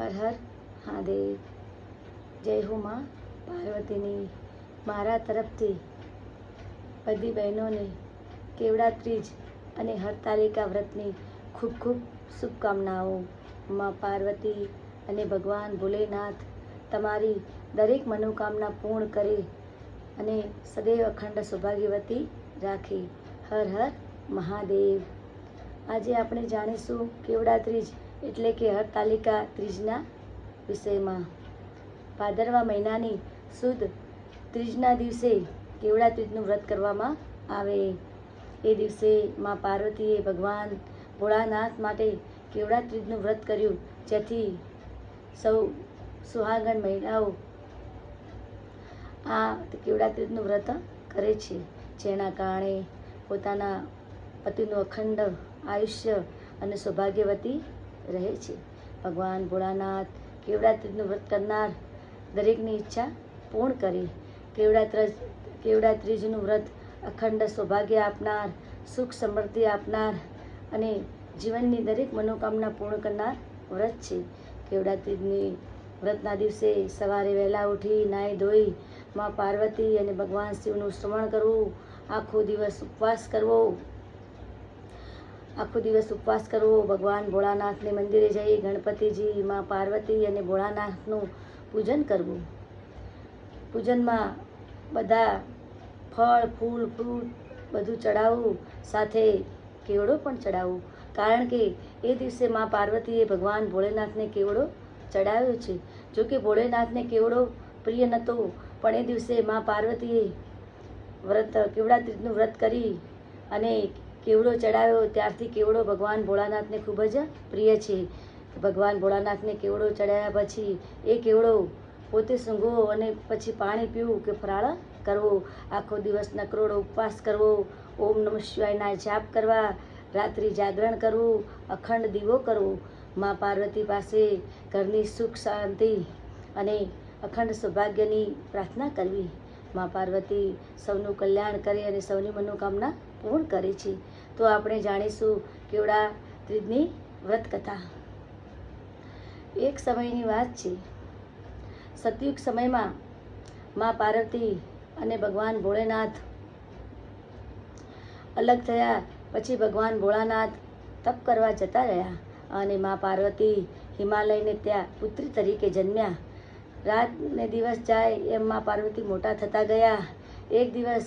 હર હર મહાદેવ. જય હો માં પાર્વતીની. મારા તરફથી બધી બહેનોને કેવડા ત્રીજ અને હરતાલિકા વ્રતની ખૂબ ખૂબ શુભકામનાઓ. માં પાર્વતી અને ભગવાન ભોલેનાથ તમારી દરેક મનોકામના પૂર્ણ કરે અને સદૈવ અખંડ સૌભાગ્યવતી રાખે. હર હર મહાદેવ. આજે આપણે જાણીશું કેવડા ત્રીજ એટલે કે હરતાલિકા ત્રીજના વિષયમાં. ભાદરવા મહિનાની સુદ ત્રીજના દિવસે કેવડા ત્રીજનું વ્રત કરવામાં આવે. એ દિવસે માં પાર્વતીએ ભગવાન ભોળાનાથ માટે કેવડા ત્રીજનું વ્રત કર્યું, જેથી સૌ સુહાગણ મહિલાઓ આ કેવડા ત્રીજનું વ્રત કરે છે. જેના કારણે પોતાના પતિનું અખંડ આયુષ્ય અને સૌભાગ્યવતી રહે છે. ભગવાન ભોળાનાથ કેવડા ત્રીજનું વ્રત કરનાર દરેકની ઈચ્છા પૂર્ણ કરી. કેવડાત્રજ કેવડા ત્રીજનું વ્રત અખંડ સૌભાગ્ય આપનાર, સુખ સમૃદ્ધિ આપનાર અને જીવનની દરેક મનોકામના પૂર્ણ કરનાર વ્રત છે. કેવડાત્રીજની વ્રતના દિવસે સવારે વહેલા ઉઠી નાહી ધોઈ માં પાર્વતી અને ભગવાન શિવનું શ્રવણ કરવું, આખો દિવસ ઉપવાસ કરવો આખો દિવસ ઉપવાસ કરવો, ભગવાન ભોળાનાથને મંદિરે જઈ ગણપતિજી માં પાર્વતી અને ભોળાનાથનું પૂજન કરવું. પૂજનમાં બધા ફળ, ફૂલ, ફ્રૂટ બધું ચડાવવું, સાથે કેવડો પણ ચડાવવું. કારણ કે એ દિવસે માં પાર્વતીએ ભગવાન ભોળેનાથને કેવડો ચડાવ્યો છે. જો કે ભોળેનાથને કેવડો પ્રિય નહોતો પણ એ દિવસે માં પાર્વતીએ વ્રત, કેવડા ત્રીજનું વ્રત કરી અને કેવડો ચડાવ્યો ત્યારથી કેવડો ભગવાન ભોળાનાથને ખૂબ જ પ્રિય છે. ભગવાન ભોળાનાથને કેવડો ચડાવ્યા પછી એ કેવડો પોતે સૂંઘવો અને પછી પાણી પીવું કે ફરાળ કરવો, આખો દિવસ નકરોડો ઉપવાસ કરવો, ઓમ નમઃ શિવાયના જાપ કરવા, રાત્રિ જાગરણ કરવું, અખંડ દીવો કરવો. મા પાર્વતી પાસે ઘરની સુખ શાંતિ અને અખંડ સૌભાગ્યની પ્રાર્થના કરવી. મા પાર્વતી સૌનું કલ્યાણ કરે અને સૌની મનોકામના પૂર્ણ કરે છે. તો આપણે જાણીશું કેવડા ત્રીજની વ્રત કથા એક સમયની વાત છે. સતયુગ સમયમાં મા પાર્વતી અને ભગવાન ભોળેનાથ અલગ થયા. પછી ભગવાન ભોળાનાથ તપ કરવા જતા રહ્યા અને મા પાર્વતી હિમાલયને ત્યાં પુત્રી તરીકે જન્મ્યા. રાત ને દિવસ જાય એમ મા પાર્વતી મોટા થતા ગયા. એક દિવસ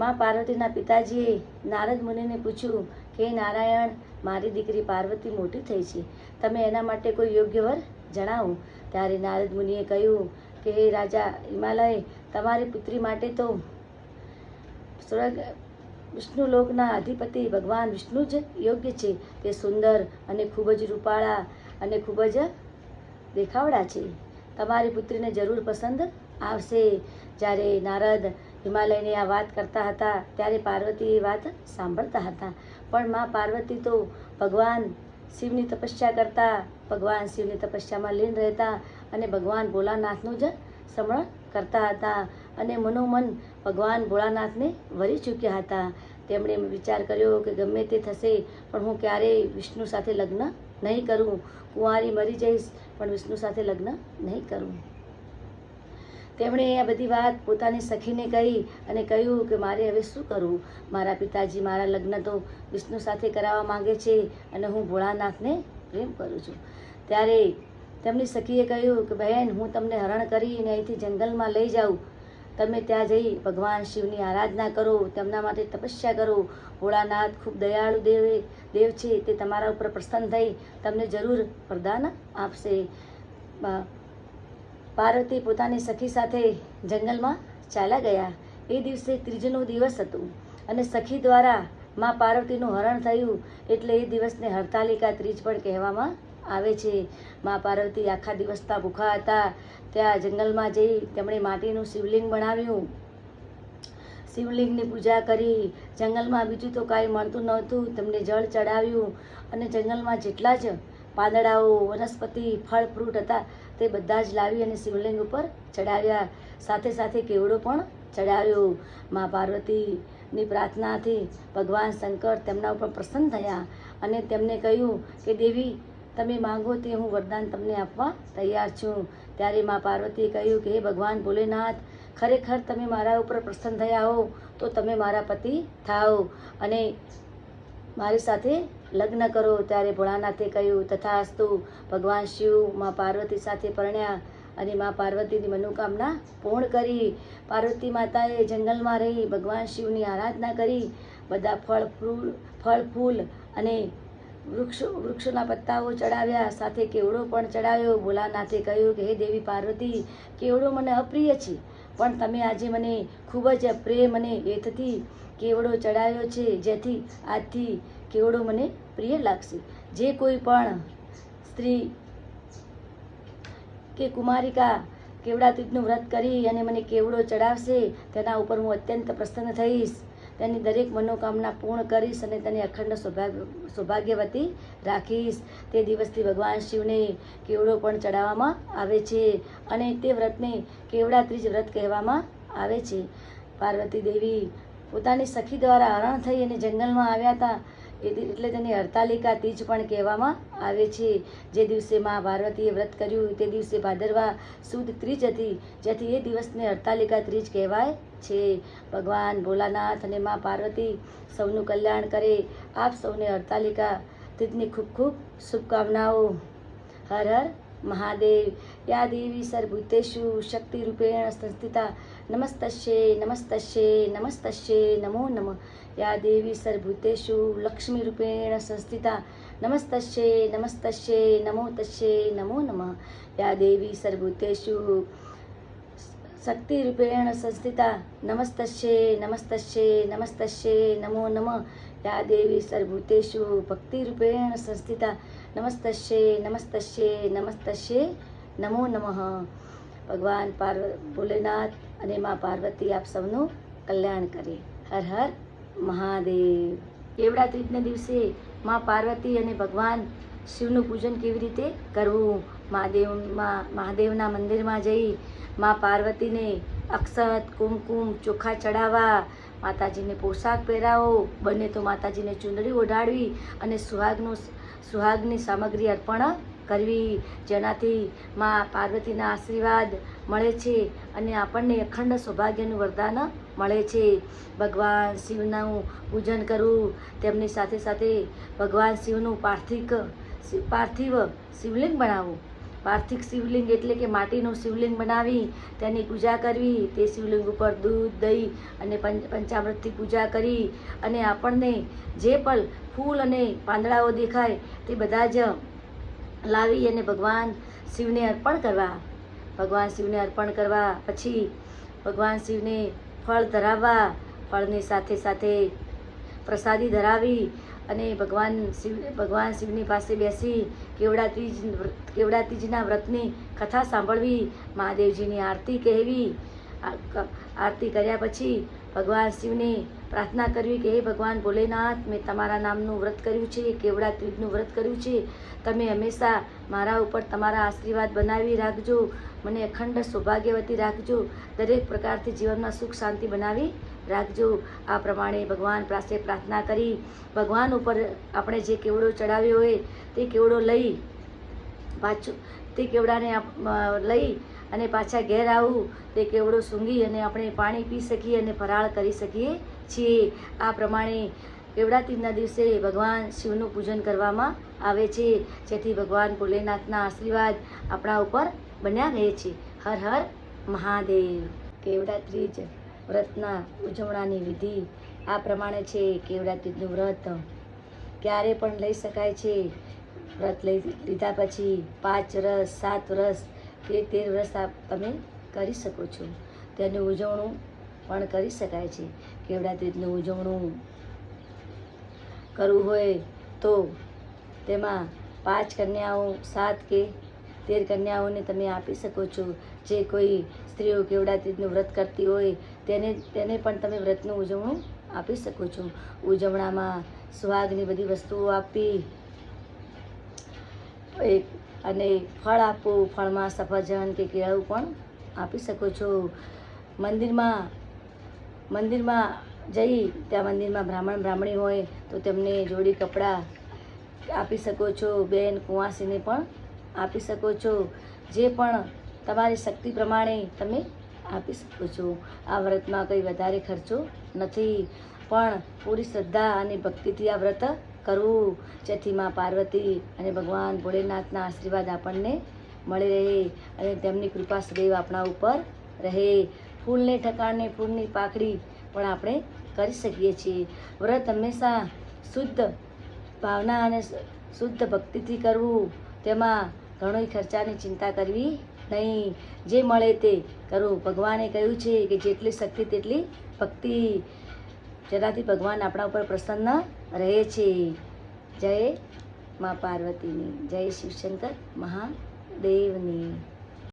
મા પાર્વતીના પિતાજીએ નારદ મુનિને પૂછ્યું કે નારાયણ, મારી દીકરી પાર્વતી મોટી થઈ છે. તમે એના માટે કોઈ યોગ્ય વર જણાવો. ત્યારે નારદ મુનિએ કહ્યું, કે હે રાજા હિમાલય, તમારી પુત્રી માટે તો વિષ્ણુ લોકના અધિપતિ ભગવાન વિષ્ણુ જ યોગ્ય છે. તે સુંદર અને ખૂબ જ રૂપાળા અને ખૂબ જ દેખાવડા છે. તમારી પુત્રીને જરૂર પસંદ આવશે. જ્યારે નારદ હિમાલયની આ વાત કરતા હતા, ત્યારે પાર્વતી એ વાત સાંભળતા હતા. પણ માં પાર્વતી તો ભગવાન શિવની તપસ્યા કરતા, ભગવાન શિવની તપસ્યામાં લીન રહેતા અને ભગવાન ભોલાનાથનું જ સમરણ કરતા હતા અને મનોમન ભગવાન ભોળાનાથને વરી ચૂક્યા હતા. તેમણે વિચાર કર્યો કે ગમે તે થશે, પણ હું ક્યારેય વિષ્ણુ સાથે લગ્ન નહીં કરું, કુંવારી મરી જઈશ, પણ વિષ્ણુ સાથે લગ્ન નહીં કરું. તેમણે આ બધી વાત પોતાની સખીને કહી અને કહ્યું કે મારે હવે શું કરવું મારા પિતાજી મારા લગ્ન તો વિષ્ણુ સાથે કરાવવા માંગે છે અને હું ભોળાનાથને પ્રેમ કરું છું. ત્યારે તેમની સખીએ કહ્યું કે, બહેન, હું તમને હરણ કરીને અહીંથી જંગલમાં લઈ જાઉં. તમે ત્યાં જઈ ભગવાન શિવની આરાધના કરો, તેમના માટે તપસ્યા કરો. ભોળાનાથ ખૂબ દયાળુ દેવ દેવ છે, તે તમારા ઉપર પ્રસન્ન થઈ તમને જરૂર વરદાન આપશે. પાર્વતી પોતાની સખી સાથે જંગલમાં ચાલ્યા ગયા. એ દિવસે ત્રીજનો દિવસ હતો અને સખી દ્વારા માં પાર્વતીનું હરણ થયું એટલે એ દિવસને હરતાલિકા ત્રીજ પણ કહેવામાં આવે છે. મા પાર્વતી આખા દિવસના ભૂખા હતા. ત્યાં જંગલમાં જઈ તેમણે માટીનું શિવલિંગ બનાવ્યું. શિવલિંગની પૂજા કરી. જંગલમાં બીજું તો કાંઈ મળતું નહોતું. તેમને જળ ચડાવ્યું અને જંગલમાં જેટલા જ પાંદડાઓ, વનસ્પતિ, ફળ, ફ્રૂટ હતા તે બધા જ લાવી અને શિવલિંગ ઉપર ચડાવ્યા. સાથે સાથે કેવડો પણ ચડાવ્યો. મા પાર્વતીની પ્રાર્થનાથી ભગવાન શંકર તેમના ઉપર પ્રસન્ન થયા અને તેમને કહ્યું કે, દેવી તમે માંગો તે હું વરદાન તમને આપવા તૈયાર છું. ત્યારે મા પાર્વતીએ કહ્યું કે, હે ભગવાન ભોલેનાથ, ખરેખર તમે મારા ઉપર પ્રસન્ન થયા હો, તો તમે મારા પતિ થાઓ અને મારી સાથે લગ્ન કરો. ત્યારે ભોળાનાથે કહ્યું, તથાસ્તુ, ભગવાન શિવ મા પાર્વતી સાથે પરણ્યા અને મા પાર્વતીની મનોકામના પૂર્ણ કરી. પાર્વતી માતાએ જંગલમાં રહી, ભગવાન શિવની આરાધના કરી. બધા ફળ, ફૂલ ફળ, ફૂલ અને વૃક્ષો, વૃક્ષોના પત્તાઓ ચડાવ્યા, સાથે કેવડો પણ ચડાવ્યો ભોલાનાથે કહ્યું કે, હે દેવી પાર્વતી, કેવડો મને અપ્રિય છે. પણ તમે આજે મને ખૂબ જ પ્રેમ અને હેતથી કેવડો ચડાવ્યો છે, જેથી આજથી કેવડો મને પ્રિય લાગશે. જે કોઈ પણ સ્ત્રી કે કુમારિકા કેવડા તીજનું વ્રત કરી અને મને કેવડો ચડાવશે, તેના ઉપર હું અત્યંત પ્રસન્ન થઈશ. તેની દરેક મનોકામના પૂર્ણ કરીશ અને તેને અખંડ સૌભાગ્ય સૌભાગ્યવતી રાખીશ. તે દિવસથી ભગવાન શિવને કેવડો પણ ચડાવવામાં આવે છે અને તે વ્રતને કેવડા ત્રીજ વ્રત કહેવામાં આવે છે. પાર્વતી દેવી પોતાની સખી દ્વારા હરણ થઈ અને જંગલમાં આવ્યા હતા એટલે તેને હરતાલિકા તીજ પણ કહેવામાં આવે છે. જે દિવસે મા પાર્વતીએ વ્રત કર્યું તે દિવસે ભાદરવા સુદ ત્રીજ હતી, જેથી એ દિવસને હરતાલિકા ત્રીજ કહેવાય છે. ભગવાન ભોલાનાથ અને મા પાર્વતી સૌનું કલ્યાણ કરે. આપ સૌને હરતાલિકા, તીજની ખૂબ ખૂબ શુભકામનાઓ. હર હર મહાદેવ. યા દેવી સર્વભૂતેષુ શક્તિરૂપેણ સંસ્થિતા. નમસ્તશે નમસ્તશે નમસ્તશે નમો નમઃ. યા દેવી સર્વભૂતેષુ લક્ષ્મીરૂપેણ સંસ્થિતા. નમસ્તશે નમસ્તશે નમો તસ્યે નમો નમઃ. યા દેવી સર્વભૂતેષુ શક્તિરૂપેણ સંસ્થિતા નમસ્તસ્યે નમસ્તસ્યે નમસ્તસ્યે, નમો નમઃ. યા દેવી સર્વભૂતેષુ ભક્તિરૂપેણ સંસ્થિતા નમસ્તસ્યે નમસ્તસ્યે નમસ્તસ્યે, નમો નમઃ. ભગવાન પાર્વ ભોલેનાથ અને મા પાર્વતી આપ સૌનું કલ્યાણ કરે. હર હર મહાદેવ. કેવડા ત્રીજના દિવસે મા પાર્વતી અને ભગવાન શિવનું પૂજન કેવી રીતે કરવું? મહાદેવમાં મહાદેવના મંદિરમાં જઈ મા પાર્વતીને અક્ષત, કુમકુમ, ચોખા ચડાવવા માતાજીને પોશાક પહેરાવો. બને તો માતાજીને ચૂંદડી ઓઢાડવી અને સુહાગનું સુહાગની સામગ્રી અર્પણ કરવી. જેનાથી મા પાર્વતીના આશીર્વાદ મળે છે અને આપણને અખંડ સૌભાગ્યનું વરદાન મળે છે. ભગવાન શિવનું પૂજન કરવું, તેમની સાથે સાથે ભગવાન શિવનું પાર્થિક પાર્થિવ શિવલિંગ બનાવવું. પાર્થિક શિવલિંગ એટલે કે માટીનું શિવલિંગ બનાવી, તેની પૂજા કરવી, તે શિવલિંગ ઉપર દૂધ, દહીં અને પંચ પંચામૃતથી પૂજા કરી અને આપણને જે પણ ફૂલ અને પાંદડાઓ દેખાય તે બધા જ લાવી અને ભગવાન શિવને અર્પણ કરવા. ભગવાન શિવને અર્પણ કરવા પછી ભગવાન શિવને ફળ ધરાવવા, ફળની સાથે સાથે પ્રસાદી ધરાવી અને ભગવાન શિવ, ભગવાન શિવની પાસે બેસી કેવડા ત્રીજ કેવડા ત્રીજના વ્રતની કથા સાંભળવી, મહાદેવજીની આરતી કહેવી આરતી કર્યા પછી ભગવાન શિવને પ્રાર્થના કરવી કે, હે ભગવાન ભોલેનાથ, મેં તમારા નામનું વ્રત કર્યું છે કેવડા ત્રીજનું વ્રત કર્યું છે. તમે હંમેશા મારા ઉપર તમારા આશીર્વાદ બનાવી રાખજો. મને અખંડ સૌભાગ્યવતી રાખજો. દરેક પ્રકારથી જીવનમાં સુખ શાંતિ બનાવી રાખજો. આ પ્રમાણે ભગવાન પાસે પ્રાર્થના કરી. ભગવાન ઉપર આપણે જે કેવડો ચડાવ્યો હોય તે કેવડો લઈ પાછું, તે કેવડાને લઈ અને પાછા ઘેર આવું, તે કેવડો સૂંઘી અને આપણે પાણી પી શકીએ અને ફરાળ કરી શકીએ છીએ. આ પ્રમાણે કેવડાતીજના દિવસે ભગવાન શિવનું પૂજન કરવામાં આવે છે. જેથી ભગવાન ભોલેનાથના આશીર્વાદ આપણા ઉપર બન્યા રહે છે. હર હર મહાદેવ. કેવડા ત્રીજ. વ્રતના ઉજવણાની વિધિ આ પ્રમાણે છે કેવડા ત્રીજનું વ્રત ક્યારે પણ લઈ શકાય છે. વ્રત લઈ લીધા પછી પાંચ રસ, સાત રસ કે તેર રસ તમે કરી શકો છો. તેનું ઉજવણું પણ કરી શકાય છે કેવડા ત્રીજનું ઉજવણું કરવું હોય તો તેમાં પાંચ કન્યાઓ, સાત કે તેર કન્યાઓને તમે આપી શકો છો. જે કોઈ સ્ત્રીઓ કેવડા ત્રીજનું વ્રત કરતી હોય તેને તેને પણ તમે વ્રતનું ઉજવણું આપી શકો છો. ઉજવણામાં સુહાગની બધી વસ્તુઓ આપી, એક અને ફળ આપવું ફળમાં સફરજન કે કેળું પણ આપી શકો છો. મંદિરમાં મંદિરમાં જઈ, ત્યાં મંદિરમાં બ્રાહ્મણ, બ્રાહ્મણી હોય તો તેમને જોડી કપડાં આપી શકો છો. બેન કુંવાસીને પણ આપી શકો છો. જે પણ તમારી શક્તિ પ્રમાણે તમે આપી શકો છો આ વ્રતમાં કંઈ વધારે ખર્ચો નથી, પણ પૂરી શ્રદ્ધા અને ભક્તિથી આ વ્રત કરવું. જેથી માં પાર્વતી અને ભગવાન ભોળેનાથના આશીર્વાદ આપણને મળી રહે અને તેમની કૃપા સદૈવ આપણા ઉપર રહે. ફૂલને ઠકાણને ફૂલની પાકડી પણ આપણે કરી શકીએ છીએ. વ્રત હંમેશા શુદ્ધ ભાવના અને શુદ્ધ ભક્તિથી કરવું, તેમાં ઘણોય ખર્ચાની ચિંતા કરવી નહીં. જે મળે તે કરો. ભગવાને કહ્યું છે કે જેટલી શક્તિ તેટલી ભક્તિ. જેનાથી ભગવાન આપણા ઉપર પ્રસન્ન રહે છે. જય મા પાર્વતીની. જય શિવશંકર મહાદેવની.